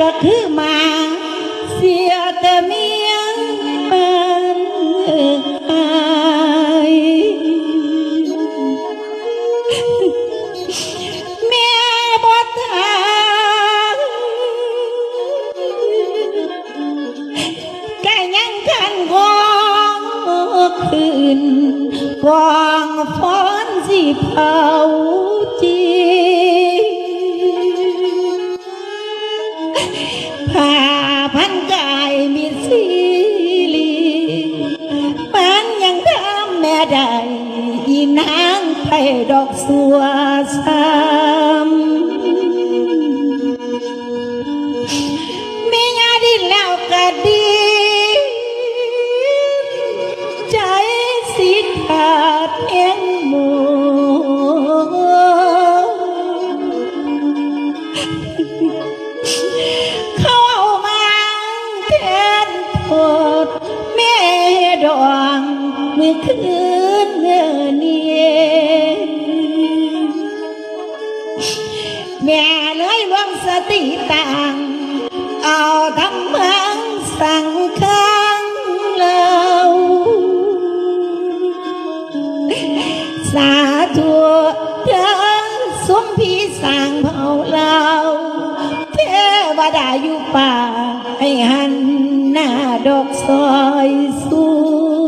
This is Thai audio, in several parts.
ก็คือมาเสียแต่เมียเป็นไอเม่บ่ทังก็ยังคันกองคืนกองฟ้อนสีเผา ผ้าพันกายมีสีลีปานยังทำแม่ได้อีนางไผ่ดอกสัวซ้ำ คืนเมื่อนี้แม่เลยรวมสติต่างเอาทำมืองสังข้างเราสาธุเธอสมพีสังเผาเราเทวดาอยู่ป่าให้หันหน้าดอกซอยสูง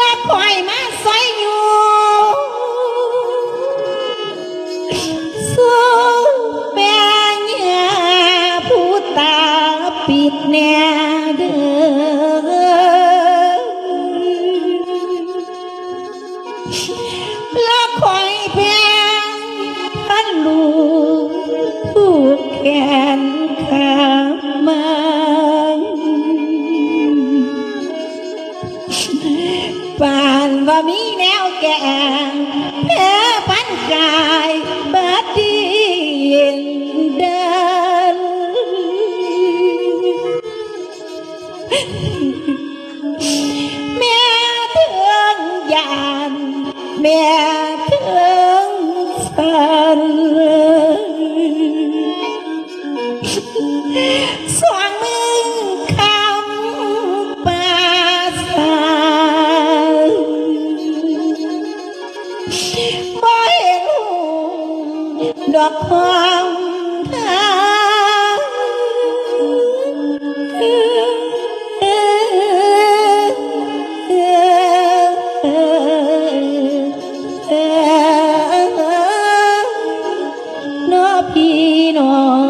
และคอยมาใส่อยู่ มีแนวแก่แพ้พันกายบัดดีเดินแม่เถืองยานแม่เถืองสัน บ่เห็นดอกความทางน้อพี่น้อง